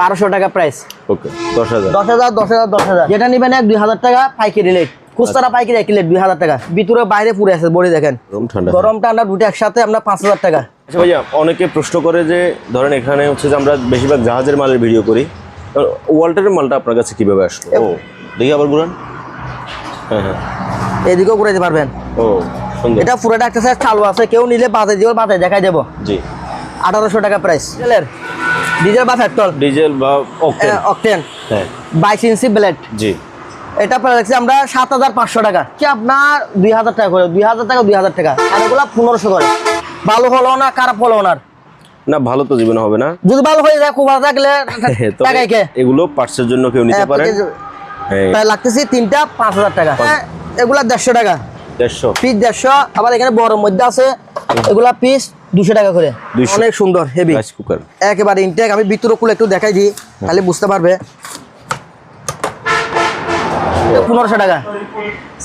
বারোশো টাকা price okay দশ হাজার। দশ হাজার দশ হাজার দশ হাজার। যেটা নিবেন এক দুই হাজার টাকা পাইকারি রেট খুচরা পাইকারি এক রেট দুই হাজার টাকা। ভিতরে বাইরে পুরে আছে বড়ি দেখেন। গরম ঠান্ডা। গরম ঠান্ডা দুটো একসাথে আমরা পাঁচ হাজার টাকা। আচ্ছা ভাইয়া অনেকে প্রশ্ন করে যে ধরেন এখানে হচ্ছে যে আমরা বেশিরভাগ জাহাজের মালের ভিডিও করি। ওয়াল্টারের মালটা আপনার কাছে কীভাবে আসলো? ও দেখি আবার ঘুরান। হ্যাঁ হ্যাঁ। এদিকেও করে দিতে পারবেন। ও সুন্দর। এটা পুরোটা একটা সাইজ চালু আছে। কেউ নিলে বাজে দিব বাজে দেখাই দেবো। জি। আঠারোশো টাকা প্রাইস ডিজেলের ডিজেল বা পেট্রোল ডিজেল বা অকটেন অকটেন হ্যাঁ। বাইশ ইঞ্চি ব্লেড জি। এটা প্রায় রাখছি আমরা সাত হাজার পাঁচশো টাকা। কি আপনার দুই হাজার টাকা করে? দুই হাজার টাকা দুই হাজার টাকা। আর এগুলো পনেরোশো করে। ভালো হলো না খারাপ হলো না? না ভালো তো জীবনে হবে না। যদি ভালো হয়ে যায় খুব ভালো থাকলে কে? এগুলো পার্টসের জন্য কেউ নিতে পারে। হ্যাঁ। প্রায় লাগতেছি তিনটা পাঁচ হাজার টাকা। হ্যাঁ, এগুলা দেড়শো টাকা। দেড়শো। পিস দেড়শো আবার এখানে বড় মধ্যে আছে এগুলা পিস দুশো টাকা করে। অনেক সুন্দর হেভি রাইস কুকার একেবারে ইনটেক আমি ভিতরে খুলে একটু দেখাই দিই তাহলে বুঝতে পারবে। পনেরোশো টাকা।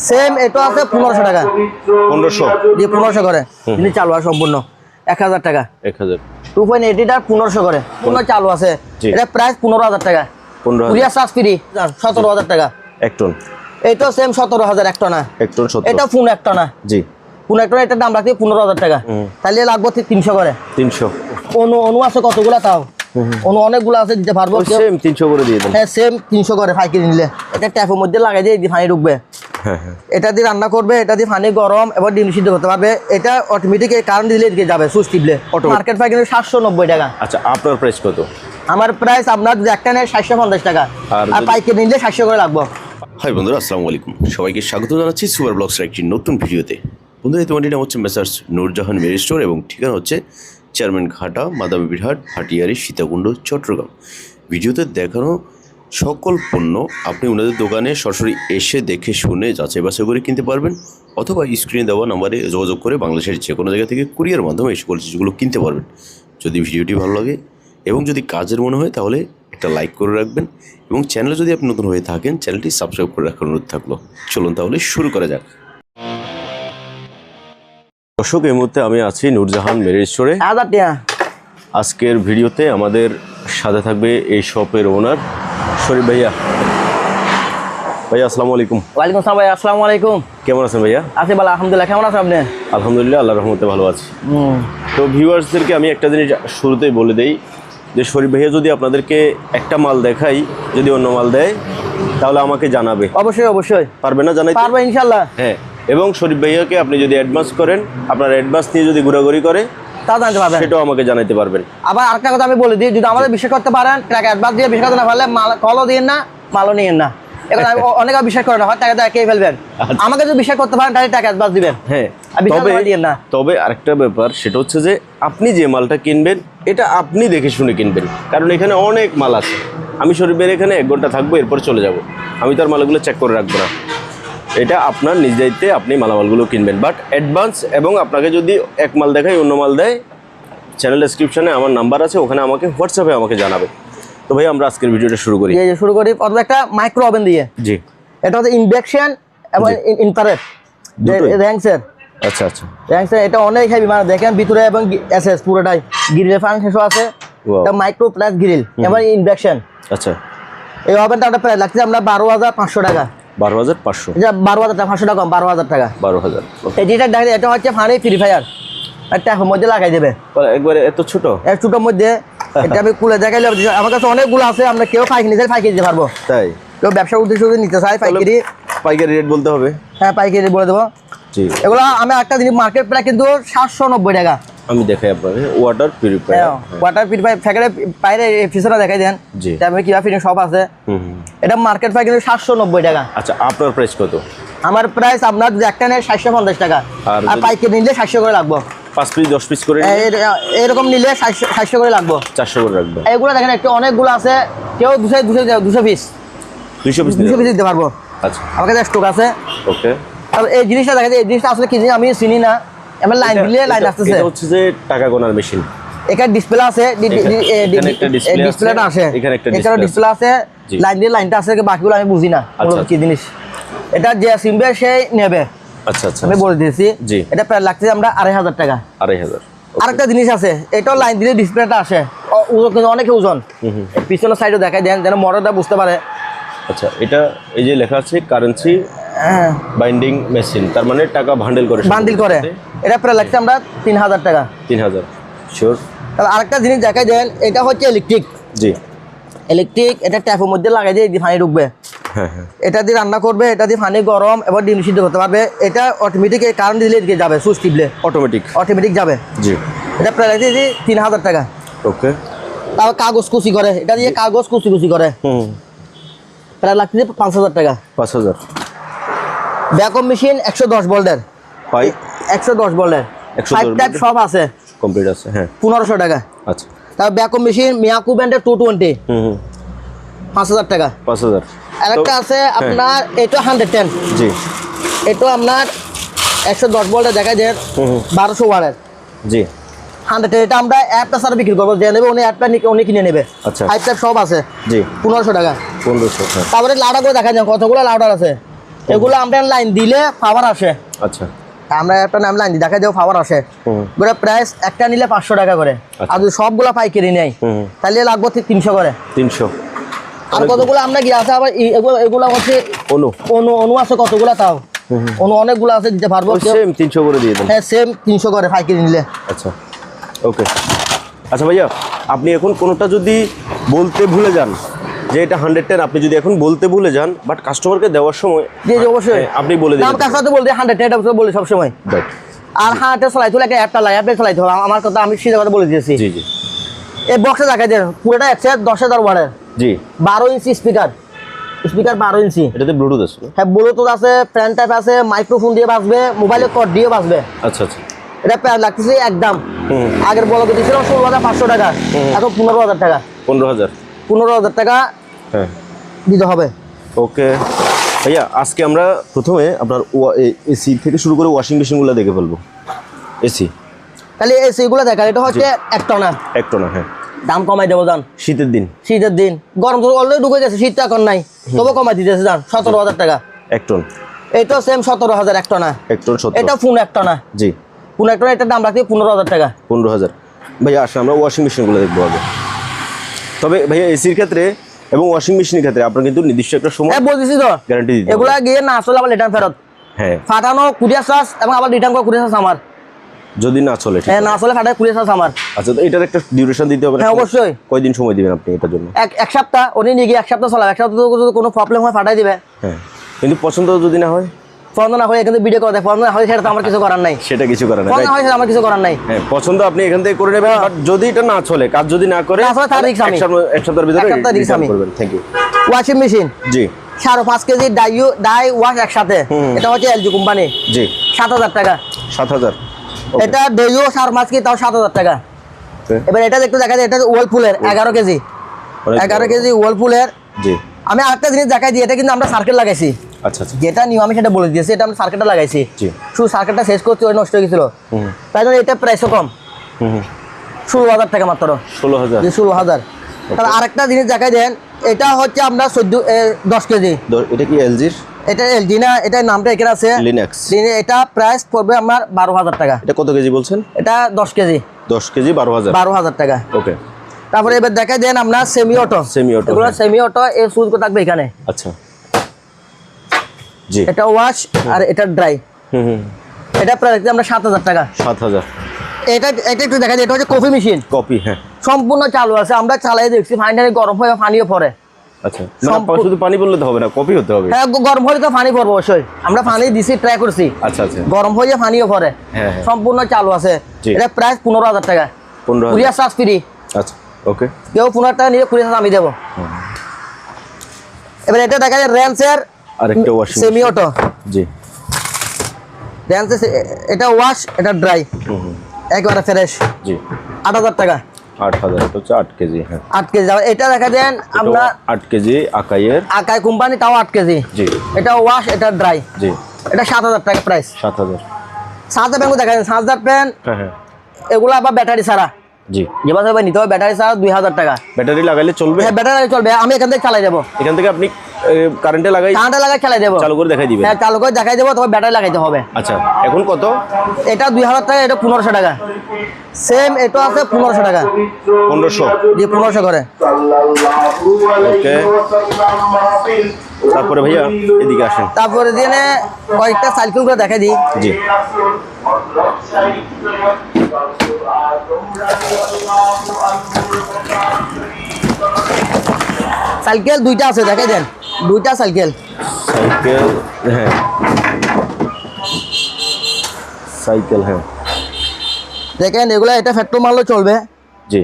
সেম এটা আছে পনেরোশো টাকা। পনেরোশো। দিয়ে পনেরোশো করে। চালু আছে সম্পূর্ণ। এক হাজার টাকা। এক হাজার। টু পয়েন্ট এইটিটার পনেরোশো করে। পনেরো চালু আছে। এটা প্রাইস পনেরো হাজার টাকা। পনেরো কুরিয়ার চার্জ ফ্রি সতেরো হাজার টাকা। এক টন সেম সতেরো হাজার এক টনা। এক টন এটা ফোন এক টনা। জি। ফোন এক টনা এটার দাম রাখছি পনেরো হাজার টাকা। তাহলে লাগবো তিনশো করে। তিনশো। অনু অনু আছে কতগুলা তাও? অনু অনেকগুলো আছে দিতে পারব। সেম তিনশো করে দিয়ে দেন। হ্যাঁ সেম তিনশো করে পাইকারি নিলে। এটা ট্যাপের মধ্যে লাগাই দিয়ে পানি ঢুকবে। হ্যাঁ হ্যাঁ। এটা দিয়ে রান্না করবে এটা দিয়ে পানি গরম এবার ডিম সিদ্ধ করতে পারবে। এটা অটোমেটিক কারেন্ট দিলে এদিকে যাবে সুইচ টিপলে। মার্কেট প্রাইস কিন্তু সাতশো নব্বই টাকা। আচ্ছা আপনার প্রাইস কত? আমার প্রাইস আপনার একটা নেয় সাতশো পঞ্চাশ টাকা। আর পাইকারি নিলে সাতশো করে লাগবো। হাই বন্ধুরা আসসালামু আলাইকুম। সবাইকে স্বাগত জানাচ্ছি সুপার ব্লগসের একটি নতুন ভিডিওতে। বন্ধুরা তোমার নাম হচ্ছে মেসার্স নূরজাহান মেরি স্টোর এবং ঠিকানা হচ্ছে চেয়ারম্যান ঘাটা মাদাবিবিরহাট ভাটিয়ারি সীতাকুণ্ড, চট্টগ্রাম। ভিডিওতে দেখানো সকল পণ্য আপনি ওনাদের দোকানে সরাসরি এসে দেখে শুনে যাচাই বাছাই করে কিনতে পারবেন অথবা স্ক্রিনে দেওয়া নাম্বারে যোগাযোগ করে বাংলাদেশের যে কোনো জায়গা থেকে কুরিয়ার মাধ্যমে এই সকল চিজগুলো কিনতে পারবেন। যদি ভিডিওটি ভালো লাগে এবং যদি কাজের মনে হয় তাহলে একটা লাইক করে রাখবেন এবং চ্যানেলে যদি আপনি নতুন হয়ে থাকেন চ্যানেলটি সাবস্ক্রাইব করে রাখার অনুরোধ থাকল। চলুন তাহলে শুরু করা যাক। দর্শক এই মুহূর্তে আমি আছি নূরজাহান টাকা আজকের ভিডিওতে আমাদের সাথে থাকবে এই শপের ওনার শরীফ ভাইয়া। ভাইয়া আসসালামু আলাইকুম। ওয়ালাইকুম সালাম ভাই আসসালামু আলাইকুম। কেমন আছেন ভাইয়া? আছি ভালো আলহামদুলিল্লাহ। কেমন আছেন আপনি? আলহামদুলিল্লাহ আল্লাহ রহমতে ভালো আছি। তো ভিউয়ার্সদেরকে আমি একটা জিনিস শুরুতেই বলে দেই যে শরীফ ভাইয়া যদি আপনাদেরকে একটা মাল দেখাই যদি অন্য মাল দেয় তাহলে আমাকে জানাবে। অবশ্যই অবশ্যই। পারবে না জানাই পারব ইনশাল্লাহ। হ্যাঁ। এবং শরীফ ভাইয়াকে আপনি যদি অ্যাডভান্স করেন আপনার অ্যাডভান্স নিয়ে যদি ঘোরাঘুরি করে তা জানতে পারবেন। সেটাও আমাকে পারবেন। আবার আরেকটা কথা আমি বলে দিই যদি আমাদের বিশ্বাস করতে পারেন টাকা অ্যাডভান্স দিয়ে বিশ্বাস করতে না পারলে মাল কলও দিন না মালও নিয়েন না। আমি অনেকে বিশ্বাস করে না হয় টাকা টাকা খেয়ে ফেলবেন। আচ্ছা। আমাকে যদি বিশ্বাস করতে পারেন তাহলে টাকা অ্যাডভান্স দিবেন। হ্যাঁ তবে না। তবে আরেকটা ব্যাপার সেটা হচ্ছে যে আপনি যে মালটা কিনবেন এটা আপনি দেখে শুনে কিনবেন। কারণ এখানে অনেক মাল আছে। আমি শরীফের এখানে এক ঘণ্টা থাকব এরপর চলে যাব। আমি তার মালগুলো চেক করে রাখব না। এটা আপনার নিজ দায়িত্বে আপনি মালামালগুলো কিনবেন। বাট অ্যাডভান্স এবং আপনাকে যদি এক মাল দেখায় অন্য মাল দেয় চ্যানেল ডেসক্রিপশনে আমার নাম্বার আছে ওখানে আমাকে হোয়াটসঅ্যাপে আমাকে জানাবে। তো ভাই আমরা আজকের ভিডিওটা শুরু করি। এই যে শুরু করি প্রথমে একটা মাইক্রো ওভেন দিয়ে। জি। এটা হচ্ছে ইনভেকশন এবং ইনফারেট দুটোই? র্যাংসের আচ্ছা আচ্ছা। র্যাংসের এটা অনেক হেভি মানে দেখেন ভিতরে এবং এসএস পুরোটাই। গ্রিলের ফান শেষও আছে। এটা মাইক্রো প্লাস গ্রিল এবং ইনভেকশন আচ্ছা। এই ওভেনটা প্রায় লাগছে আমরা বারো হাজার পাঁচশো টাকা। বারো হাজার পাঁচশো। বারো হাজার টাকা পাঁচশো টাকা বারো হাজার টাকা। বারো হাজার। এই যেটা দেখেন এটা হচ্ছে ফানি ফ্রি ফায়ার একটা মধ্যে লাগাই দেবে। একবারে এত ছোট? এক ছোটোর মধ্যে এটা আমি খুলে দেখাইলে আমার কাছে অনেকগুলো আছে আমরা কেউ পাইকারি চাই পাইকারি দিতে পারব। তাই? কেউ ব্যবসা উদ্দেশ্য যদি নিতে চাই পাইকারি। পাইকারি রেট বলতে হবে। হ্যাঁ পাইকারি বলে দেবো। এগুলো আমি একটা জিনিস মার্কেট প্রায় কিন্তু সাতশো নব্বই টাকা। আমি দেখাই আপনাকে ওয়াটার পিউরিফায়ার ওয়াটার পিউরিফাই প্যাকেটে বাইরে পিছনে দেখাই দেন জি। তারপরে কিবা ফিটিং সব আছে। হুম। এটা মার্কেট প্রায় কিন্তু সাতশো নব্বই টাকা। আচ্ছা আপনার প্রাইস কত? আমার প্রাইস আপনার একটা নেয় সাতশো পঞ্চাশ টাকা আর পাইকারি নিলে সাতশো করে লাগবো। পাঁচ পিস দশ পিস করে এই- এরকম নিলে সাতশো করে লাগবো। চারশো করে লাগবে। এইগুলো দেখেন একটু অনেকগুলো আছে কেউ দুশো দুশো দুশো পিস দুইশো পিস দুশো পিস দিতে পারব। আচ্ছা। আমার কাছে স্টক আছে। ওকে আর এই জিনিসটা দেখা যায় এই জিনিসটা আসলে কি জিনিস আমি চিনি না। এবার লাইন দিলে লাইন আসতেছে। এটা হচ্ছে যে টাকা গোনার মেশিন এখানে ডিসপ্লে আছে ডিসপ্লেটা আছে, এখানে একটা ডিসপ্লে আছে। লাইন দিয়ে লাইনটা আছে বাকিগুলো আমি বুঝি না আচ্ছা, কি জিনিস। এটা যে সিমবে সেই নেবে। আচ্ছা আচ্ছা আমি বলে দিয়েছি। এটা প্রায় লাগছে আমরা আড়াই হাজার টাকা। আড়াই হাজার। আরেকটা জিনিস আছে এটাও লাইন দিলে ডিসপ্লেটা আসে। ওজন কিন্তু অনেক ওজন। পিছনের সাইডে দেখাই দেন যেন মডেলটা বুঝতে পারে। আচ্ছা এটা এই যে লেখা আছে কারেন্সি বাইন্ডিং মেশিন তার মানে টাকা ভান্ডেল করে বান্ডিল করে। এটা প্রায় লাগছে আমরা তিন হাজার টাকা। তিন হাজার শিওর তাহলে আরেকটা জিনিস দেখাই দেন এটা হচ্ছে ইলেকট্রিক জি। ইলেকট্রিক এটা ট্যাপের মধ্যে লাগাই দিয়ে পানি ঢুকবে। হ্যাঁ হ্যাঁ। এটা দিয়ে রান্না করবে এটা দিয়ে পানি গরম এবার ডিম সিদ্ধ করতে পারবে। এটা অটোমেটিক কারেন্ট দিলে এদিকে যাবে সুইচ টিপলে। অটোমেটিক অটোমেটিক যাবে। জি। এটা প্রায় লাগছে যে তিন হাজার টাকা। ওকে তারপর কাগজ কুচি করে এটা দিয়ে কাগজ কুচি কুচি করে। হুম। প্রায় লাগছে পাঁচ হাজার টাকা। পাঁচ হাজার ব্যাকঅপ মেশিন একশো দশ পাইপ একশো দশ 110 ফাইভ টাইপ সব আছে। কমপ্লিট আছে হ্যাঁ। পনেরোশো টাকা। আচ্ছা। তারপর ব্যাকঅপ মেশিন মিয়াকু ব্যান্ডের টু টোয়েন্টি পাঁচ হাজার টাকা। পাঁচ হাজার। আর একটা আছে আপনার এটা হান্ড্রেড টেন জি। এটা আপনার একশো দশ ভোল্টের দেখা যায় বারোশো ওয়ারের জি। হান্ড্রেড এটা আমরা অ্যাপটা সারা বিক্রি করব। যে নেবে উনি অ্যাপটা উনি কিনে নেবে। আচ্ছা। ফাইভ টাইপ সব আছে। জি। পনেরোশো টাকা। পনেরোশো হ্যাঁ। তারপরে লাউডার করে দেখা যায় কতগুলো লাউডার আছে। এগুলো আমরা লাইন দিলে পাওয়ার আসে। আচ্ছা। আমরা একটা নাম লাইন দিই দেখা যাও পাওয়ার আসে। ওগুলো প্রাইস একটা নিলে পাঁচশো টাকা করে। আচ্ছা। আর যদি সবগুলো পাইকারি হুম তাহলে লাগবে ঠিক তিনশো করে। তিনশো। আর কতগুলো আমরা গিয়ে আছে আবার এগুলো এগুলো হচ্ছে অনু। অনু অনু আছে কতগুলো তাও? অনু অনেকগুলো আছে দিতে পারব সেম তিনশো করে দিয়ে দেন। হ্যাঁ সেম তিনশো করে পাইকারি নিলে। আচ্ছা। ওকে আচ্ছা ভাইয়া আপনি এখন কোনোটা যদি বলতে ভুলে যান যে এটা হান্ড্রেড টেন আপনি যদি এখন বলতে ভুলে যান বাট কাস্টমারকে দেওয়ার সময় জি জি অবশ্যই। হ্যাঁ, আপনি বলে দিন বলতে হান্ড্রেড এটা বলি সবসময়। আর হ্যাঁ এটা চালাইতে হলে একটা অ্যাপটা লাগে অ্যাপটা চালাইতে হবে। আমার কথা আমি সিধা কথা বলে দিয়েছি। জি জি। এই বক্সে দেখাই দেন পুরোটা একশো দশ হাজার ওয়ার্ডের জি। বারো ইঞ্চি স্পিকার স্পিকার বারো ইঞ্চি এটাতে ব্লুটুথ আছে। হ্যাঁ ব্লুটুথ আছে ফ্যান টাইপ আছে মাইক্রোফোন দিয়ে বাজবে মোবাইলে কর্ড দিয়ে বাজবে। আচ্ছা আচ্ছা। এটা প্রায় লাগতেছে একদম। আগের বলো দিয়েছিল ষোলো হাজার পাঁচশো টাকা এখন পনেরো হাজার টাকা। পনেরো হাজার। পনেরো হাজার টাকা হ্যাঁ। দিতে হবে। ওকে। ভাইয়া আজকে আমরা প্রথমে আপনার এসি থেকে শুরু করে ওয়াশিং মেশিনগুলো দেখে ফেলব। এসি। তাহলে এই সেইগুলো দেখা এটা হচ্ছে একটা না একটা না হ্যাঁ। দাম কমাই দেবো দান শীতের দিন। শীতের দিন। গরম তো অলরেডি ঢুকে গেছে শীত এখন নাই। তবু কমাই দিতেছে দাম সতেরো হাজার টাকা। এক টন। এটা সেম সতেরো হাজার একটা না এক টন এটা ফোন একটা না জি। ফোন একটা না এটার দাম রাখতে পনেরো হাজার টাকা। পনেরো হাজার। ভাইয়া আসলে আমরা ওয়াশিং মেশিনগুলো দেখব আগে। তবে ভাইয়া এসির ক্ষেত্রে এবং ওয়াশিং মেশিনের ক্ষেত্রে আপনার কিন্তু নির্দিষ্ট একটা সময় হ্যাঁ বলতেছি তো গ্যারান্টি দিতে এগুলা গিয়ে না আসলে আবার রিটার্ন ফেরত। হ্যাঁ। ফাটানো কুড়িয়া চার্জ এবং আবার রিটার্ন করা কুড়িয়া চার্জ আমার। যদি না চলে হ্যাঁ না চলে ফাটায় কুড়িয়া চার্জ আমার। আচ্ছা তো এটার একটা ডিউরেশন দিতে হবে হ্যাঁ, অবশ্যই। কয়দিন সময় দিবেন আপনি এটার জন্য? এক এক সপ্তাহ উনি নিয়ে গিয়ে এক সপ্তাহ চালাবে। এক সপ্তাহ তো কোনো প্রবলেম হয় ফাটাই দিবে। হ্যাঁ। কিন্তু পছন্দ যদি না হয়? পছন্দ না হয় কিন্তু ভিডিও করে দেয় পছন্দ না হয় সেটা তো আমার কিছু করার নাই। সেটা কিছু করে না পছন্দ হয় সেটা আমার কিছু করার নাই। হ্যাঁ পছন্দ আপনি এখান থেকে করে নেবেন বাট যদি এটা না চলে কাজ যদি না করে না চলে, তার risk আমি। এক সপ্তাহের ভিতরে এক সপ্তাহ risk আমি। করবেন থ্যাংক ইউ ওয়াশিং মেশিন জি। সাড়ে পাঁচ কেজি ডাইউ ডাই ওয়াশ একসাথে। এটা হচ্ছে এলজি কোম্পানি জি। সাত হাজার টাকা। সাত হাজার। এটা ডেইও সাড়ে পাঁচ কেজি তাও সাত হাজার টাকা। এবার এটা একটু দেখা যায় এটা এগারো কেজি। এগারো কেজি জি। আমি আরেকটা জিনিস দেখাই দিই এটা কিন্তু আমরা সার্কেল লাগাইছি। আচ্ছা আচ্ছা। যেটা নিয়ম আমি সেটা বলে দিয়েছি এটা সার্কেটটা লাগাইছি। শুধু সার্কেটটা শেষ করতে ওই নষ্ট হয়ে গেছিল। তাই জন্য এটা প্রাইসও কম। ষোলো হাজার টাকা মাত্র। ষোলো হাজার। ষোলো হাজার। তাহলে আরেকটা জিনিস দেখাই দেন এটা হচ্ছে আমরা চোদ্দ দশ কেজি। এটা কি এলজির এটা এলজি না এটার নামটা এখানে আছে। লিনাক্স এটা প্রাইস পড়বে আমার বারো হাজার টাকা। এটা কত কেজি বলছেন? এটা দশ কেজি। দশ কেজি বারো হাজার। বারো হাজার টাকা। ওকে তারপরে এবার দেখাই দেন আপনার সেমি অটো এগুলো হ্যাঁ। সেমি অটো এর সুইচ থাকবে এখানে। আচ্ছা। এটা ওয়াশ আর এটা ড্রাই হুম হুম। এটা প্রায় আমরা সাত হাজার টাকা। সাত হাজার। এটা এটা একটু দেখা যায় এটা হচ্ছে কফি মেশিন কপি হ্যাঁ। সম্পূর্ণ চালু আছে আমরা চালাই দেখছি ফাইনালি গরম হয়ে পানিও পড়ে। আচ্ছা শুধু পানি বললে তো হবে না কপি হতে হবে। হ্যাঁ গরম হলে তো পানি পড়ব অবশ্যই। আমরা পানি দিছি ট্রাই করছি। আচ্ছা আচ্ছা। গরম হয়ে পানিও পড়ে। হ্যাঁ, হ্যাঁ। সম্পূর্ণ চালু আছে। এটা প্রাইস পনেরো হাজার টাকা। পনেরো কুড়িয়া চার্জ ফ্রি আচ্ছা ওকে কেউ পনেরো টাকা নিয়ে কুড়ি চার্জ আমি দেবো। এবার এটা দেখা যায় র্যান্সের আরেকটা ওয়াশিং সেমি অটো জি। র্যান্সের এটা ওয়াশ এটা ড্রাই একবারে ফ্রেশ জি। আট হাজার টাকা। আট হাজার এটা হচ্ছে আট কেজি হ্যাঁ। আট কেজি। যাবে এটা দেখা দেন আমরা এটাও আট কেজি আকাইয়ের। আকাই কোম্পানি তাও আট কেজি। জি। এটা ওয়াশ এটা ড্রাই জি। এটা সাত হাজার টাকা প্রাইস সাত হাজার। সাত হাজার প্যান্ট দেখা দেন সাত হাজার প্যান্ট হ্যাঁ হ্যাঁ। এগুলো আবার ব্যাটারি ছাড়া। জি। যে বাসায় নিতে হবে ব্যাটারি ছাড়া দুই হাজার টাকা। ব্যাটারি লাগাইলে চলবে? হ্যাঁ ব্যাটারি চলবে। আমি এখান থেকে চালাই যাব। এখান থেকে আপনি কারেন্টে লাগাই? কারেন্টে লাগাই চালাই দেবো। চালু করে দেখাই দিবেন। হ্যাঁ চালু করে দেখাই দেবো তবে ব্যাটারি লাগাইতে হবে। আচ্ছা এখন কত? এটা দুই হাজার টাকা এটা পনেরোশো টাকা। সেম এটা আছে পনেরোশো টাকা। পনেরোশো? দিয়ে পনেরোশো করে। ওকে। তারপরে ভাইয়া এদিকে আসেন। তারপরে দিয়ে কয়েকটা সাইকেল করে দেখাই দিই। জি। সাইকেল দুইটা আছে দেখাই দেন। দুইটা সাইকেল সাইকেল হ্যাঁ। সাইকেল হ্যাঁ। দেখেন এগুলো এটা পেট্রোল মারলেও চলবে। জি।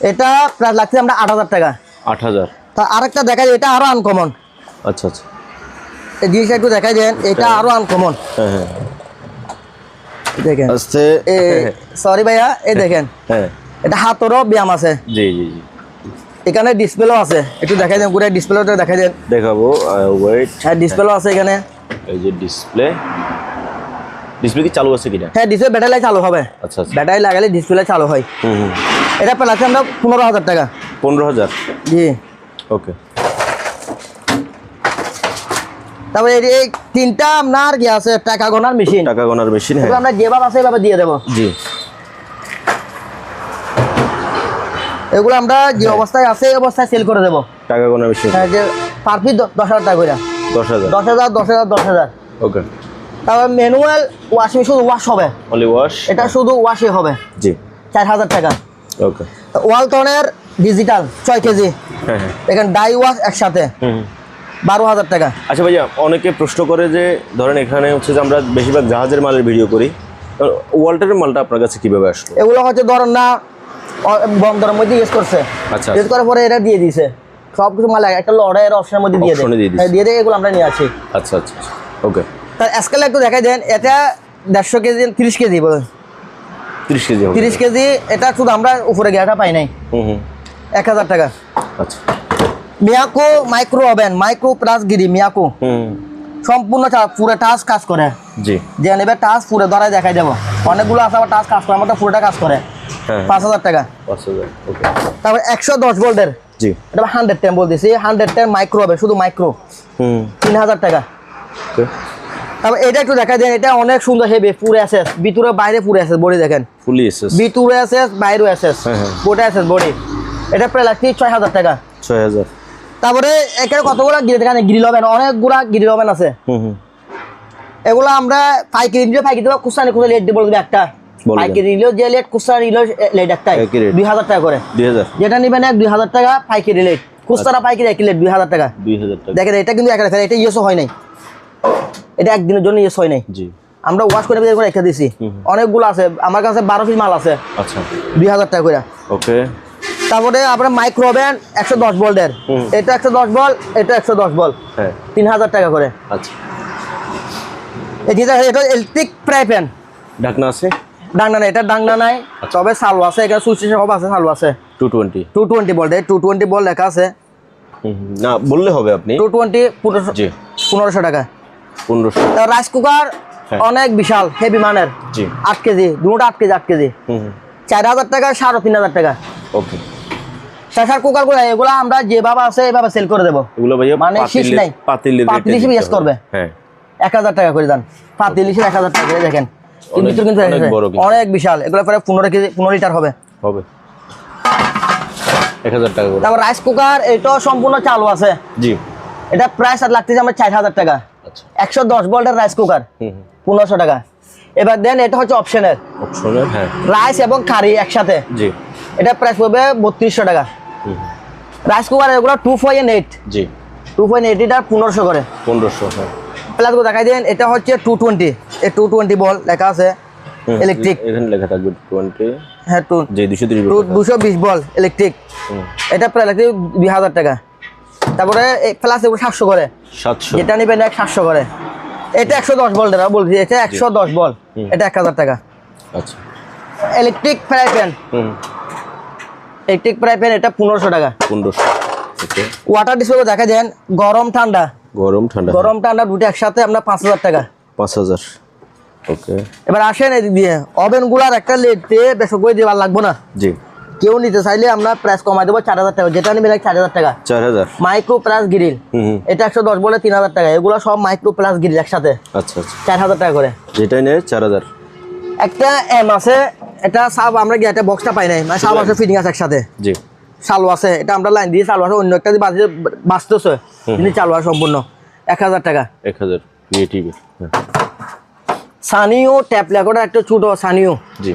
এটা প্রায় লাগছে আমরা আট হাজার টাকা। আট হাজার। তা আরেকটা দেখা যায় এটা আরও আনকমন আচ্ছা আচ্ছা। এই জিনিসটা একটু দেখাই দেন এটা আরও আনকমন হ্যাঁ হ্যাঁ। দেখেন। সরি ভাইয়া এই দেখেন। হ্যাঁ। এটা হাতেরও ব্যায়াম আছে। জি জি জি। এখানে ডিসপ্লেও আছে। একটু দেখাই দেন পুরো ডিসপ্লেটা দেখাই দেন। দেখাবো ওয়েট হ্যাঁ ডিসপ্লেও আছে এখানে। এই যে ডিসপ্লে ডিসপ্লে কি চালু আছে কিনা? হ্যাঁ ডিসপ্লে ব্যাটারি চালু হবে। আচ্ছা আচ্ছা। ব্যাটারি লাগালে ডিসপ্লে চালু হয়। হুম এটা পেলাচ্ছে আমরা পনেরো হাজার টাকা। পনেরো হাজার? জি। ওকে। তারপরে এই তিনটা আপনার কি আছে? টাকা গোনার মেশিন টাকা গোনার মেশিন হ্যাঁ। আমরা যেভাবে আছে এভাবে দিয়ে দেবো। জি। এগুলো আমরা যে অবস্থায় আছে এই অবস্থায় সেল করে দেবো। টাকা গোনার মেশিন হ্যাঁ যে পার পিস দশ হাজার টাকা করে। দশ হাজার? দশ হাজার দশ হাজার দশ হাজার। ওকে তারপর ম্যানুয়াল ওয়াশিং শুধু ওয়াশ হবে। অনলি ওয়াশ এটা শুধু ওয়াশে হবে। জি। চার হাজার টাকা। ওকে ওয়ালটনের ডিজিটাল ছয় কেজি। হ্যাঁ হ্যাঁ। এখানে ডাই ওয়াশ একসাথে। হুম। বারো হাজার টাকা। আচ্ছা ভাইয়া অনেকে প্রশ্ন করে যে ধরেন এখানে হচ্ছে যে আমরা বেশিরভাগ জাহাজের মালের ভিডিও করি। ওয়াল্টারের মালটা আপনার কাছে কীভাবে আসলো? এগুলো হচ্ছে ধরেন না বন্দরের মধ্যে ইউজ করছে। আচ্ছা ইউজ করার পরে এটা দিয়ে দিছে সব কিছু মাল একটা লড়াইয়ের অপশনের মধ্যে দিয়ে দিয়ে। দেয় হ্যাঁ, দিয়ে এগুলো আমরা নিয়ে আসি। আচ্ছা আচ্ছা ওকে তার স্কেল একটু দেখাই দেন এটা দেড়শো কেজি তিরিশ কেজি বলেন তিরিশ কেজি তিরিশ কেজি এটা শুধু আমরা উপরে গিয়ে পাই নাই। হুম হুম। এক হাজার টাকা। আচ্ছা। Miyako micro oven micro plus গিরি মিয়াকো। হুম। সম্পূর্ণ পুরো টাচ কাজ করে। জি। যে নেবে টাচ পুরো ধরাই দেখাই দেবো। অনেকগুলো আছে আবার টাচ কাজ করে আমারটা পুরোটা কাজ করে। পাঁচ হাজার টাকা। পাঁচ হাজার ওকে তারপর একশো দশ ভোল্টের জি। এটা hundred ten hundred ten micro হবে শুধু মাইক্রো হুম। তিন হাজার টাকা। তারপর এটা একটু দেখা দেন এটা অনেক সুন্দর হেভি পুরো অ্যাসেস ভিতরে বাইরে পুরো অ্যাসেস বডি দেখেন। ফুলি এসএস ভিতরে অ্যাসেস বাইরে অ্যাসেস হ্যাঁ, হ্যাঁ। বোটা অ্যাসেস বডি এটা প্রায় লাগছে ছয় হাজার টাকা। ছয় হাজার। তারপরে এখানে কতগুলো গিরি দেখেন গ্রিল ওভেন অনেকগুলা গ্রিল ওভেন আছে। হুম হুম। এগুলো আমরা পাইকারি দিলে পাইকারি দেবো লেট দিয়ে বলবে একটা। বলে। পাইকারি যে লেট নিলেও লেট একটাই দুই হাজার টাকা করে। যেটা নিবেন এক দুই হাজার টাকা পাইকারি লেট। পাইকারি দুই হাজার টাকা। দেখেন এটা কিন্তু এক রেখা এটা ইয়েসও হয় নাই। এটা একদিনের জন্য ইয়েস হয় নাই। জি। আমরা ওয়াশ করে বের করে রেখে দিছি। অনেকগুলো আছে। আমার কাছে বারো পিস মাল আছে। আচ্ছা। দুই হাজার টাকা করে। ওকে। তারপরে আপনার মাইক্রো ওভেন একশো দশ ভোল্টের হুম। এটা একশো দশ বল এটা একশো দশ বল। হ্যাঁ। তিন হাজার টাকা করে। আচ্ছা। এটা ইলেকট্রিক ফ্রাই প্যান ঢাকনা আছে? ডাংনা নাই এটা ডাংনা নাই তবে সালু আছে এখানে সুইচ সব আছে সালু আছে। টু টোয়েন্টি টু টোয়েন্টি বল টু টোয়েন্টি বল লেখা আছে। না বললে হবে আপনি। টু টোয়েন্টি পনেরোশো জি। পনেরোশো টাকা। পনেরোশো। রাইস কুকার হ্যাঁ। অনেক বিশাল হেভি মানের। আট কেজি দুটো আট কেজি আট কেজি। চার হাজার টাকা সাড়ে তিন হাজার টাকা। ওকে। প্রেশার কুকারগুলো এগুলো আমরা যেভাবে আছে এভাবে সেল করে দেবো। এগুলো মানে শীষ নাই। পাতিল হিসেবে। করবে। হ্যাঁ। এক হাজার টাকা করে দেন। পাতিল হিসেবে এক হাজার টাকা করে দেখেন। কিন্তু অনেক কিন্তু। অনেক বিশাল। এগুলো প্রায় পনেরো কেজি পনেরো লিটার হবে। হবে। এক হাজার টাকা তারপর রাইস কুকার এটাও সম্পূর্ণ চালু আছে। জি। এটা প্রাইস আর লাগতেছে আমার চার হাজার টাকা। আচ্ছা। একশো দশ ভোল্টের রাইস কুকার পনেরোশো টাকা। এবার দেন এটা হচ্ছে অপশনের অপশনের হ্যাঁ। রাইস এবং কারি একসাথে। জি। এটা প্রাইস পড়বে বত্রিশশো টাকা। হুম রাইস কুকার এগুলো টু পয়েন্ট এইট জি। টু পয়েন্ট এইট এটা পনেরোশো করে। পনেরোশো হ্যাঁ। প্লাস দেখাই দেন এটা হচ্ছে টু টোয়েন্টি এই টু টোয়েন্টি বল লেখা আছে ইলেকট্রিক এখানে লেখা থাকবে টোয়েন্টি হ্যাঁ টু যে দুশো তিরিশ টু দুশো বিশ বল ইলেকট্রিক এটা প্রায় দুই হাজার টাকা। তারপরে প্লাস এগুলো সাতশো করে। সাতশো। যেটা নেবেন এক সাতশো করে। এটা একশো দশ বল দাদা বলছি এটা একশো দশ বল। এটা এক হাজার টাকা। আচ্ছা। ইলেকট্রিক ফ্রাই প্যান হুম। ইলেকট্রিক ফ্রাই প্যান এটা পনেরোশো টাকা। পনেরোশো। ওকে ওয়াটার ডিসপ্লে দেখা দেন গরম ঠান্ডা। গরম ঠান্ডা। গরম ঠান্ডা দুটো একসাথে আমরা পাঁচ হাজার টাকা। পাঁচ হাজার। ওকে। এবার আসেন এদিক দিয়ে। ওভেনগুলার একটা লেট বেশ করে দেওয়ার লাগবো না? জি। কেউ নিতে চাইলে আমরা প্রাইস কমাই দেবো চার হাজার টাকা। যেটা নেবে চার হাজার টাকা। চার হাজার। মাইক্রো প্লাস গ্রিল এটা একশো দশ বলে তিন হাজার টাকা। এগুলো সব মাইক্রো প্লাস গ্রিল একসাথে। আচ্ছা আচ্ছা। চার হাজার টাকা করে। যেটাই নেয় চার হাজার। একটা এম আছে। এটা সাব আমরা গিয়ে একটা বক্সটা পাই নাই? মানে সাব আছে ফিটিং আছে একসাথে। জি। চালু আছে। এটা আমরা লাইন দিয়ে চালু আছে অন্য একটা দিয়ে বাজে বাঁচতেছে কিন্তু চালু আছে সম্পূর্ণ। এক হাজার টাকা। এক হাজার ইয়ে টিভি হ্যাঁ। সানিও ট্যাপ লেকোটা একটা ছোট সানিও। জি।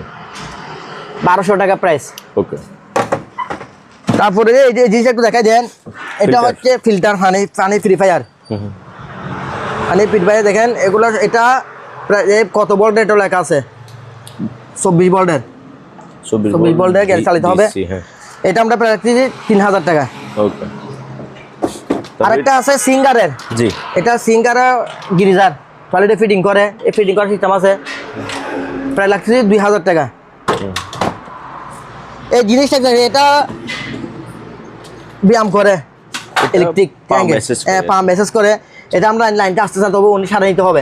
বারোশো টাকা প্রাইস ওকে। তারপরে এই যে এই জিনিসটা একটু দেখাই দেন। এটা হচ্ছে ফিল্টার পানি পানি ফ্রি ফায়ার পানি ফ্রিফায়ার দেখেন এগুলো এটা কত ভোল্টের এটা লেখা আছে? চব্বিশ ভোল্টের চব্বিশ চব্বিশ ভোল্টের গ্যাস চালিত হবে। হ্যাঁ। এটা আমরা প্রায় রাখছি তিন হাজার টাকা। ওকে। আরেকটা আছে সিঙ্গারের। জি। এটা সিঙ্গারের গিরিজার। টয়লেটে ফিটিং করে। এই ফিটিং করার সিস্টেম আছে। প্রায় লাগছে দুই হাজার টাকা। এই জিনিসটা এটা ব্যায়াম করে। ইলেকট্রিক। পাম্প মেসেজ করে। এটা আমরা লাইনটা আসতে তবে উনি সারা নিতে হবে।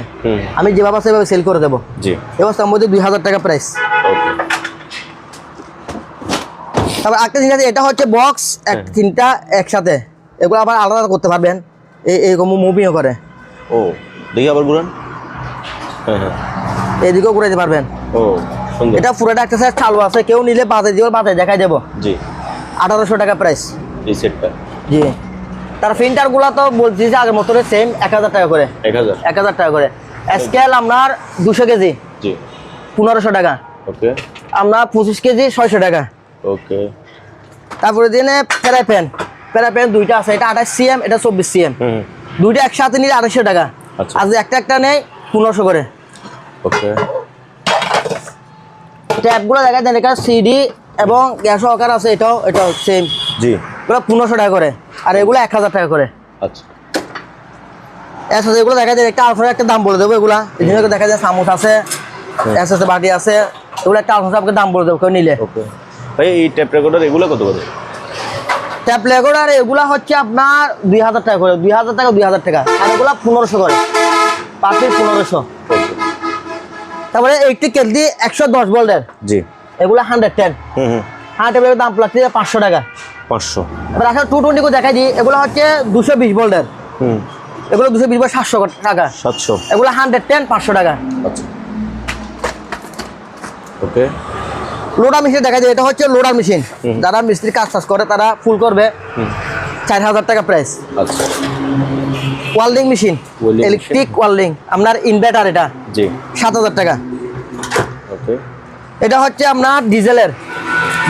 আমি যেভাবে সেভাবে সেল করে দেবো। জি। অবস্থার মধ্যে দুই হাজার টাকা প্রাইস ওকে। তারপর একটা জিনিস আছে এটা হচ্ছে বক্স এক তিনটা একসাথে। এগুলো আবার আলাদা করতে পারবেন। এই এরকম মুভিও করে। ও দেখি আবার ঘুরান। হ্যাঁ হ্যাঁ। এদিকেও ঘুরাইতে পারবেন। ও সুন্দর। এটা পুরোটা একটা সাইজ চালু আছে। কেউ নিলে বাজে দিব বাজে দেখাই দেবো। জি। আঠারোশো টাকা প্রাইস এই সেটটা জি। তার প্রিন্টারগুলো তো বলছি যে আগের মতো সেম এক হাজার টাকা করে। এক হাজার। এক হাজার টাকা করে। স্কেল আপনার দুশো কেজি। জি। পনেরোশো টাকা। ওকে। আপনার পঁচিশ কেজি ছয়শো টাকা। ওকে। তারপরে দিনে প্যারা প্যান প্যারা প্যান দুইটা আছে এটা আঠাশ সিএম এটা চব্বিশ সিএম। দুইটা একসাথে নিলে আড়াইশো টাকা। আচ্ছা। আর যদি একটা একটা নেই পনেরোশো করে। ওকে। ট্যাপগুলো দেখা যায় এটা সিডি এবং গ্যাস সহকার আছে এটাও এটাও সেম জি। এগুলো পনেরোশো টাকা করে আর এগুলো এক হাজার টাকা করে। আচ্ছা। এর সাথে এগুলো দেখা যায় একটা আলফার একটা দাম বলে দেবো এগুলা। এগুলো দেখা যায় চামচ আছে এস বাটি আছে এগুলো একটা আলফা আপনাকে দাম বলে দেবো কেউ নিলে। ওকে। ভাই এই ট্যাপ রেকর্ডার এগুলো কত করে? ট্যাপ আর এগুলা হচ্ছে আপনার দুই হাজার টাকা করে দুই হাজার টাকা দুই হাজার টাকা। আর এগুলা পনেরোশো করে। পিস পনেরোশো। তারপরে এইটি কেজি একশো দশ ভোল্টের জি। এগুলো হান্ড্রেড টেন হান্ড্রেড দাম লাগছে পাঁচশো টাকা। পাঁচশো। এবার আসলে টু টোয়েন্টি দেখাই দিই এগুলো হচ্ছে দুশো বিশ ভোল্টের হুম। এগুলো দুশো বিশ ভোল্ট সাতশো টাকা। সাতশো। এগুলো হান্ড্রেড টেন পাঁচশো টাকা। আচ্ছা। ওকে লোডার মেশিন দেখা যায় এটা হচ্ছে লোডার মেশিন। যারা মিস্ত্রি কাজ টাজ করে তারা ফুল করবে। চার হাজার টাকা প্রাইস আচ্ছা। ওয়েল্ডিং মেশিন ইলেকট্রিক ওয়েল্ডিং আপনার ইনভার্টার এটা। জি। সাত হাজার টাকা। ওকে এটা হচ্ছে আপনার ডিজেলের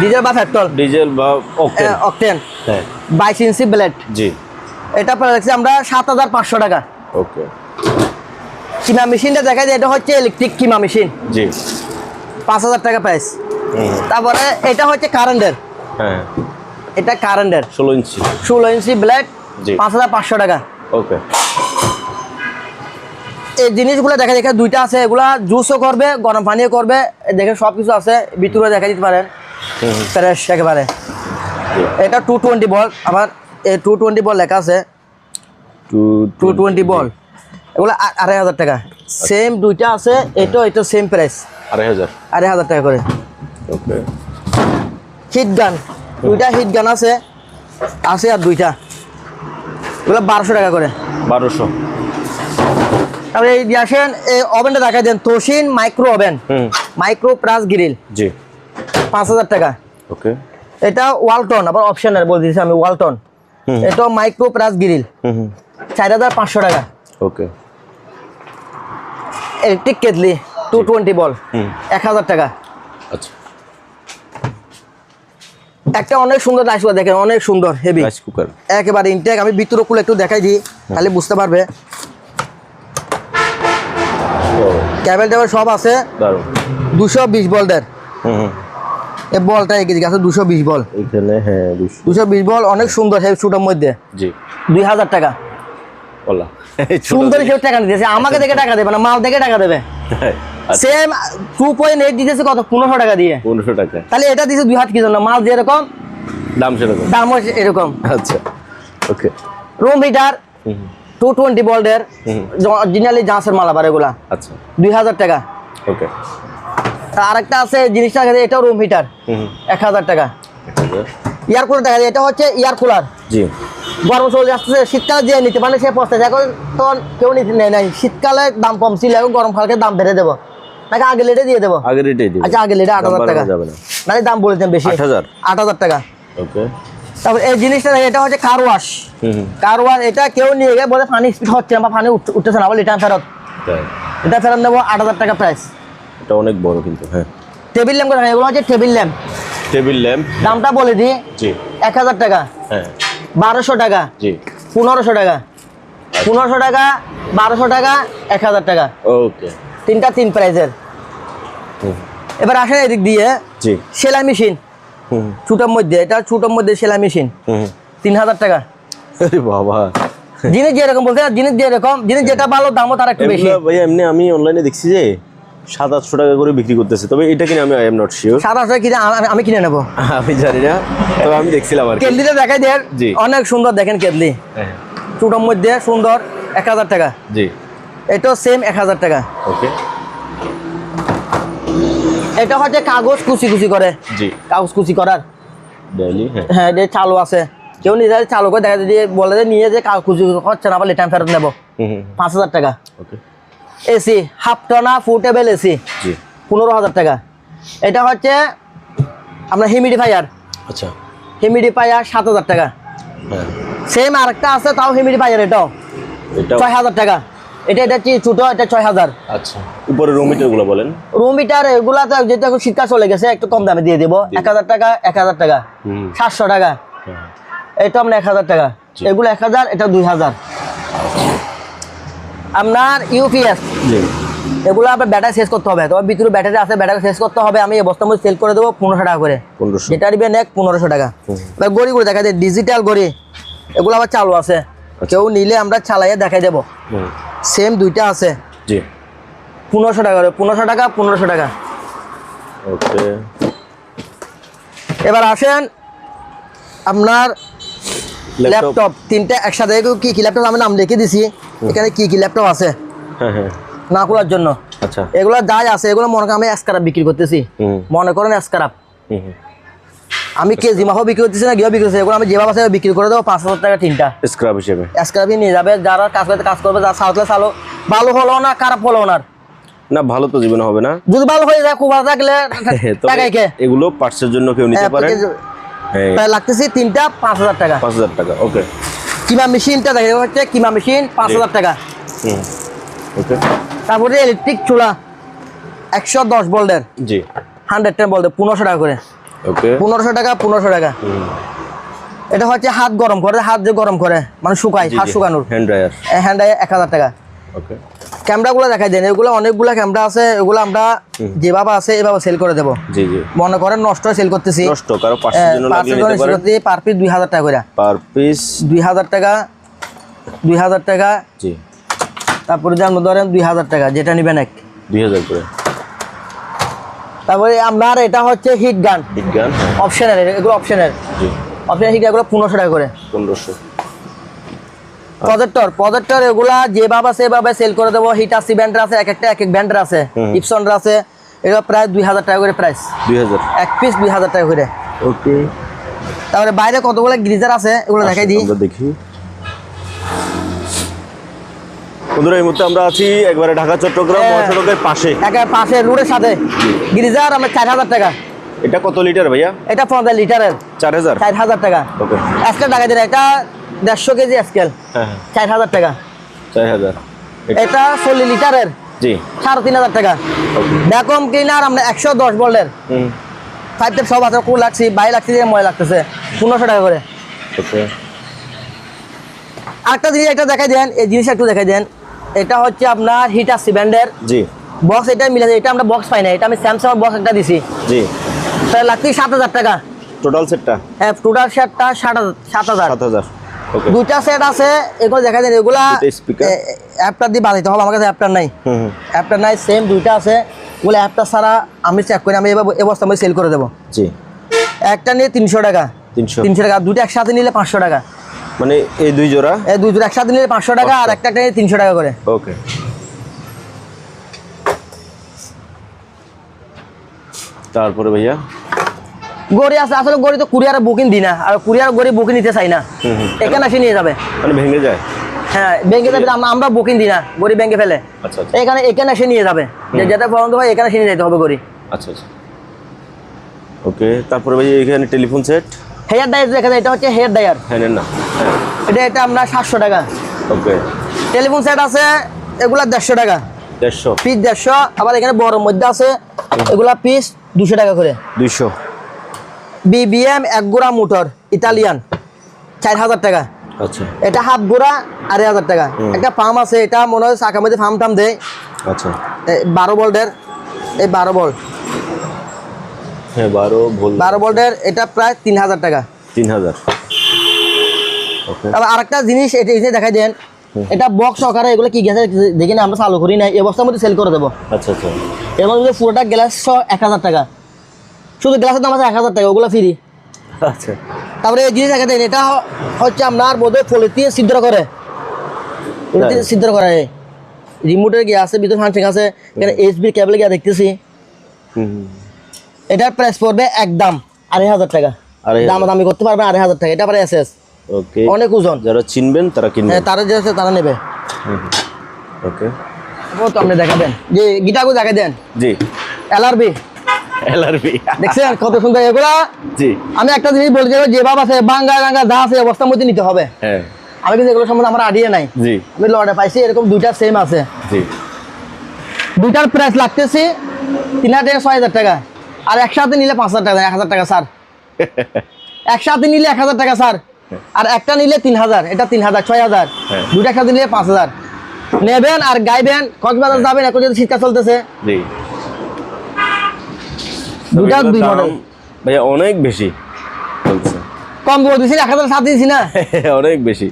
ডিজেল বা পেট্রোল ডিজেল বা অকটেন অকটেন হ্যাঁ। বাইশ ইঞ্চি ব্লেড জি। এটা পড়ে রাখছি আমরা সাত হাজার পাঁচশো টাকা। ওকে কিমা মেশিনটা দেখা যায় এটা হচ্ছে ইলেকট্রিক কিমা মেশিন। জি। পাঁচ হাজার টাকা প্রাইস তারপরে এটা হচ্ছে কারেন্টের হ্যাঁ। এটা কারেন্টের ষোলো ইঞ্চি। ষোলো ইঞ্চি ব্লেড জি। পাঁচ হাজার পাঁচশো টাকা। ওকে। এই জিনিসগুলো দেখা এখানে দুইটা আছে এগুলা জুসও করবে গরম পানিও করবে দেখে সব কিছু আছে ভিতরে দেখা দিতে পারেন। ফ্রেশ একেবারে। এটা টু টোয়েন্টি বল আবার এই টু টোয়েন্টি বল লেখা আছে। টু টোয়েন্টি বল এগুলো আড়াই হাজার টাকা। সেম দুইটা আছে এটা এটা সেম প্রাইস আড়াই হাজার। আড়াই হাজার টাকা করে। ওকে হিট গান দুইটা হিট গান আছে। আছে আর দুইটা। এগুলো বারোশো টাকা করে। বারোশো। তারপরে এই আসেন এই ওভেনটা দেখা দেন। তোশিন মাইক্রো ওভেন হুম। মাইক্রো প্লাস গ্রিল জি। পাঁচ হাজার টাকা। ওকে এটা ওয়ালটন আবার অপশনের বলে দিয়েছি আমি ওয়ালটন। এটা মাইক্রো প্লাস গ্রিল হুম হুম। চার হাজার পাঁচশো টাকা। Okay electric kettle two twenty বল এক হাজার টাকা। আচ্ছা। একটা অনেক সুন্দর রাইস কুকার দেখেন অনেক সুন্দর হেভি রাইস কুকার একেবারে ইনটেক আমি ভিতরে খুলে একটু দেখাই দিই তাহলে বুঝতে পারবে। ক্যাবেল ট্যাবেল সব আছে। দুশো বিশ বলদের। এই বলটা এগিয়ে আছে দুশো বিশ বল। এখানে হ্যাঁ দুশো। বিশ বল অনেক সুন্দর হেভি শুটের মধ্যে। জি। দুই হাজার টাকা। সুন্দর হিসেবে টাকা দিতেছে আমাকে দেখে টাকা দেবে না মাল দেখে টাকা দেবে। আচ্ছা সেম টু পয়েন্ট এইট দিতেছে কত? পনেরোশো টাকা দিয়ে। পনেরোশো টাকা। তাহলে এটা দিছে দুই হাত কি জন্য? মাল যেরকম দাম সেরকম। দাম হচ্ছে এরকম। আচ্ছা okay. Room heater two twenty বল্টের। Originally জাঁসের মাল আবার এগুলা। আচ্ছা। দুই হাজার টাকা। ওকে। আর আরেকটা আছে জিনিসটা এটাও রুম হিটার এক হাজার টাকা। ইয়ার কুলার দেখা যায় এটা হচ্ছে ইয়ার কুলার জি। গরম চলে আসতেছে শীতকালে দিয়ে নিতে পারে সে পড়তেছে এখন তখন কেউ নিতে নেয় নাই। শীতকালে দাম কম ছিল এখন গরম কালকে দাম বেড়ে দেবো। নাকি আগে লেটে দিয়ে দেবো? আগের রেটেই দিবেন আচ্ছা আগে লেটে আট হাজার টাকা। যাবে না। নাকি দাম বলেছেন বেশি? আট হাজার। আট হাজার টাকা। ওকে। তারপর এই জিনিসটা এটা হচ্ছে কার ওয়াশ হুম কার ওয়াশ এটা কেউ নিয়ে গিয়ে বলে পানি স্পিড হচ্ছে না বা উঠ- উঠতেছে না বলে রিটার্ন ফেরত। এটা ফেরত নেব আট হাজার টাকা প্রাইস এটা অনেক বড় কিন্তু হ্যাঁ। টেবিল ল্যাম্প করে এগুলো হচ্ছে টেবিল ল্যাম্প টেবিল ল্যাম্প দামটা বলে দিই জি। এক হাজার টাকা। হ্যাঁ। বারোশো টাকা। জি। পনেরোশো টাকা। পনেরোশো টাকা বারোশো টাকা এক হাজার টাকা। ওকে। তিনটা তিন প্রাইজের। এবার আসেন এদিক দিয়ে। সেলাই মেশিন। ছোটোর মধ্যে এটা ছোটোর মধ্যে সেলাই মেশিন। তিন হাজার টাকা। বাবা। জিনিস যেরকম বলতে জিনিস যেরকম জিনিস যেটা ভালো দামও তার একটু বেশি। ভাইয়া এমনি আমি অনলাইনে দেখছি যে সাত আটশো টাকা করে বিক্রি করতেছে। তবে এটা কিনে আমি আই এম নট শিওর সাত হাজার কিনে আমি- কিনে নেব। আমি জানি না তবে আমি দেখছিলাম আর কেটলিটা দেখাই দেন। অনেক সুন্দর দেখেন কেটলি হ্যাঁ। ছোটোর মধ্যে সুন্দর এক হাজার টাকা। জি। এটাও সেম এক হাজার টাকা। ওকে এটা হচ্ছে কাগজ কুচি কুচি করে। জি। কাগজ কুচি করার। হ্যাঁ। হ্যাঁ চালু আছে। কেউ নিজে চালু করে দেখা যায় বলে যে নিয়ে যে কাগজ কুচি হচ্ছে না আবার রিটার্ন ফেরত নেব। পাঁচ হাজার টাকা। ওকে এসি হাফ টনা ফুটেবল এসি জি। পনেরো হাজার টাকা। এটা হচ্ছে আপনার হিমিডিফায়ার আচ্ছা। হিমিডিফায়ার সাত হাজার টাকা। হ্যাঁ। সেম আরেকটা আছে তাও হিমিডিফায়ার এটাও। ছয় হাজার টাকা। এটা এটা ছোটো এটা ছয় হাজার আচ্ছা। উপরে রুমগুলো বলেন। রুম মিটার এগুলা তো যেহেতু এখন শীতকাল চলে গেছে একটু কম দামে দিয়ে দেবো। এক হাজার টাকা এক হাজার টাকা। সাতশো টাকা। হ্যাঁ। এটা আপনার এক হাজার টাকা। এগুলো এক হাজার এটা দুই হাজার। আপনার ইউপিএস এগুলো আপনার ব্যাটারি শেষ করতে হবে। তোমার ভিতরে ব্যাটারি আছে ব্যাটারি শেষ করতে হবে। আমি এই বস্তার মধ্যে সেল করে দেবো পনেরোশো টাকা করে। যেটা নিবেন এক পনেরোশো টাকা। গড়িগুলো দেখা যায় ডিজিটাল গড়ি। এগুলো আবার চালু আছে। কেউ নিলে আমরা চালাইয়ে দেখাই দেবো। সেম দুইটা আছে। জি। পনেরোশো টাকা পনেরোশো টাকা পনেরোশো টাকা। ওকে। এবার আসেন আপনার ল্যাপটপ তিনটা একসাথে কি কি ল্যাপটপ আমি নাম লিখে দিছি। এখানে কি কি ল্যাপটপ আছে? হ্যাঁ হ্যাঁ। না খোলার জন্য। আচ্ছা। এগুলো যাই আছে এগুলো মনে করেন আমি স্কারাপ বিক্রি করতেছি। মনে করেন স্কারাপ হুম হুম। আমি কেজি মাফও বিক্রি করতেছি না গিয়েও বিক্রি করতেছি এগুলো আমি যেভাবে আছে বিক্রি করে দেবো পাঁচ হাজার টাকা তিনটা। স্ক্রাব হিসেবে। স্কারাপই নিয়ে যাবে যারা কাজ করতে কাজ করবে যারা সাউথলে চালো ভালো হলো না খারাপ হলো না না ভালো তো জীবনে হবে না। যদি ভালো হয়ে যায় খুব ভালো থাকলে তবে কে? এগুলো পার্টসের জন্য কেউ নিতে হ্যাঁ, পারেন। প্রতি- হ্যাঁ। লাগতেছি তিনটা পাঁচ হাজার টাকা। পাঁচ হাজার টাকা ওকে কিমা মেশিনটা দেখে হচ্ছে কিমা মেশিন পাঁচ। হাজার টাকা। ওকে তারপরে ইলেকট্রিক চুলা একশো দশ ভোল্টের জি। হান্ড্রেড টেন ভোল্টের পনেরোশো টাকা করে। ওকে পনেরোশো টাকা পনেরোশো টাকা। এটা হচ্ছে হাত গরম করে হাত যে গরম করে মানে শুকায় হাত শুকানোর। হ্যান্ড ড্রায়ার হ্যান্ড এক হাজার টাকা। ওকে ক্যামেরাগুলো দেখাই দেন এগুলো অনেকগুলো ক্যামেরা আছে এগুলো আমরা যেভাবে আছে এভাবে সেল করে দেবো। মনে করেন নষ্ট সেল করতেছি। নষ্ট কারও পার পিস দুই হাজার টাকা করে। পার পিস দুই হাজার টাকা দুই হাজার টাকা। তারপরে যেমন ধরেন দুই হাজার টাকা যেটা নেবেন এক। দুই হাজার করে। তারপরে আপনার এটা হচ্ছে হিট গান বিজ্ঞান অপশনের এগুলো অপশনের জি। অপশনের হিট এগুলো পনেরোশো টাকা করে। পনেরোশো। প্রজেক্টর প্রজেক্টর এগুলা যেভাবে সেভাবে সেল করে দেবো হিটার সি ব্যান্ডের আছে এক একটা এক এক ব্যান্ডের আছে। ইপসনের আছে এগুলো প্রায় দুই হাজার টাকা করে প্রাইস দুই হাজার। এক পিস দুই হাজার টাকা করে। ওকে তারপরে বাইরে কতগুলো গ্রিজার আছে এগুলো দেখাই দিই। দেখি। বন্ধুরা এই মুহূর্তে আমরা আছি একবারে ঢাকা চট্টগ্রাম হ্যাঁ। মহাসড়কের পাশে। একের পাশে রোডের সাথে। গ্রিজার আমরা চার হাজার টাকা। এটা কত লিটার ভাইয়া? এটা পঞ্চাশ লিটারের। চার হাজার? চার হাজার টাকা। স্কেল টাকা দিন এটা দেড়শো কেজি হ্যাঁ হ্যাঁ। চার হাজার টাকা। চার হাজার। এটা- চল্লিশ লিটারের। জি। সাড়ে তিন হাজার টাকা। ক্লিনার আমরা একশো দশ ফাইভ টেপ সব আছে কু লাগছি বাই লাগছে যে ময় লাগতেছে। পনেরোশো টাকা করে। আরেকটা জিনিস একটা দেখাই দেন এই জিনিসটা একটু দেখাই দেন। এটা হচ্ছে আপনার হিটার সি ব্যান্ডের জি। বক্স এটা মিলে এটা আমরা বক্স পাই না এটা আমি স্যামসাং বক্স একটা দিছি। জি। তাহলে লাগছে সাত হাজার টাকা। টোটাল সেটটা হ্যাঁ টোটাল সেটটা সাত হাজার সাত হাজার। সাত হাজার। দুইটা সেট আছে এগুলো দেখা দেন এগুলা অ্যাপটা দিয়ে বানাইতে হবে আমার কাছে অ্যাপটা নাই। অ্যাপটা নাই সেম দুইটা আছে। ওগুলো অ্যাপটা ছাড়া আমি চেক করে আমি এবার এ আমি সেল করে দেবো। জি। একটা নিয়ে তিনশো টাকা। তিনশো। তিনশো টাকা দুটো একসাথে নিলে পাঁচশো টাকা। মানে এই দুই জোড়া? এই দুই দুটো একসাথে নিলে পাঁচশো টাকা আর একটা একটা নিলে তিনশো টাকা করে। ওকে। তারপরে ভাইয়া? গড়ি আছে আসলে গড়ি তো কুরিয়ারে বুকিং দিই না আর কুরিয়ার গড়ি বুকিং নিতে চাই না। এখানে এসে নিয়ে যাবে। মানে ভেঙে যায়? হ্যাঁ ব্যাংকে যাবে আমরা- বুকিং দিই না গড়ি ব্যাংকে ফেলে। আচ্ছা আচ্ছা। এখানে এখানে এসে নিয়ে যাবে। যে যেটা পছন্দ হয় এখানে এসে নিয়ে যেতে হবে গড়ি। আচ্ছা আচ্ছা। ওকে তারপরে ভাই এখানে টেলিফোন সেট? হেয়ার ডায়ার দেখা যায় এটা হচ্ছে হেয়ার ডায়ার হ্যাঁ না। হ্যাঁ এটা এটা আমরা সাতশো টাকা। ওকে। টেলিফোন সেট আছে এগুলা দেড়শো টাকা। দেড়শো। পিস দেড়শো আবার এখানে বড় মধ্যে আছে এগুলা পিস দুশো টাকা করে। দুইশো। বিবিএম এক গোড়া মোটর ইতালিয়ান চার হাজার টাকা। আচ্ছা। এটা হাফ গোড়া আড়াই হাজার টাকা। একটা ফার্ম আছে এটা মনে হয় চাকার মধ্যে ফার্ম টাম দেয়। আচ্ছা। বারো ভোল্টের এই বারো ভোল্ট হ্যাঁ বারো ভোল বারো ভোল্টের এটা প্রায় তিন হাজার টাকা। তিন হাজার। আরেকটা জিনিস এটা এসে দেখাই দেন এটা বক্স এগুলো কি গেছে দেখি না আমরা চালু করি না এই অবস্থার মধ্যে সেল করে দেবো। আচ্ছা আচ্ছা। এর মধ্যে পুরোটা গ্লাস এক হাজার টাকা। শুধু গ্লাসের দাম আছে এক হাজার টাকা ওগুলো ফ্রি আচ্ছা। তারপরে এই জিনিস দেখা দেন এটা হচ্ছে আপনার বোধহয় ফলিতে ছিদ্র করে? ছিদ্র করে। রিমোটের গিয়ে আছে ভিতরে ফাংশন আছে এখানে কেবল গিয়ে দেখতেছি। হুম। এটার প্রাইস পড়বে একদম আড়াই হাজার টাকা। দাম দামি করতে পারবেন আড়াই হাজার টাকা। এটা পরে এস এস ওকে অনেক ওজন। যারা চিনবেন তারা কিনবেন। হ্যাঁ তারা যে আছে তারা নেবে। ওকে ও তো আপনি দেখা দেন। যে গিটারগুলো দেখা দেন জি এলআরবি এলআরবি দেখছেন কত সুন্দর এগুলা? জি। আমি একটা জিনিস বলছি যে যে ভাব আছে বাঙ্গা গাঙ্গা যা আছে অবস্থার মধ্যে নিতে হবে। হ্যাঁ। আমি কিন্তু এগুলো সম্বন্ধে আমার আইডিয়া নাই। জি। আমি লড়ে পাইছি এরকম দুইটা সেম আছে। জি। দুইটার প্রাইস লাগতেছে তিন হাজার ছয় হাজার টাকা। আর একসাথে নিলে পাঁচ হাজার টাকা এক হাজার টাকা স্যার। একসাথে নিলে এক হাজার টাকা স্যার। আর একটা নিলে তিন হাজার এটা তিন হাজার ছয় হাজার। হ্যাঁ। দুইটা একসাথে নিলে পাঁচ হাজার। নেবেন আর গাইবেন কক্সবাজার যাবেন এখন যদি শীতকাল চলতেছে। তবে দুই মডেল ভাইয়া অনেক বেশি বলছে কম বলতেছি এক হাজার সাত দিয়েছি না। অনেক বেশি।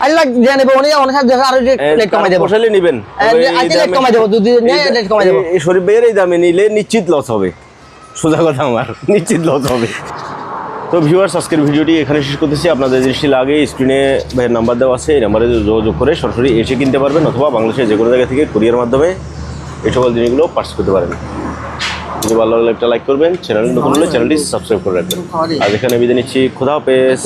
আল্লাহ নেবে উনি অনেক সাথে আরও রেট কমাই দেবো। পোষালে নিবেন। আজকে rate কমাই দেবো, দুই দিন নিয়ে এই- rate কমাই দেবো। এই শরীফ ভাইয়ের এই দামে নিলে নিশ্চিত লস হবে। সোজা কথা আমার নিশ্চিত লস হবে। তো ভিউয়ার্স আজকের ভিডিওটি এখানে শেষ করতেছি। আপনাদের জিনিসটি লাগে স্ক্রিনে ভাইয়ের নাম্বার দেওয়া আছে এই নাম্বারে যোগাযোগ করে সরাসরি এসে কিনতে পারবেন অথবা বাংলাদেশের যে কোনো জায়গা থেকে কুরিয়ার মাধ্যমে এই সকল জিনিসগুলো পার্স করতে পারেন। যদি ভালো লাগলে একটা লাইক করবেন। চ্যানেল নতুন হলে চ্যানেলটি সাবস্ক্রাইব করে রাখবেন। আর এখানে বিদায় নিচ্ছি। খোদা হাফেজ।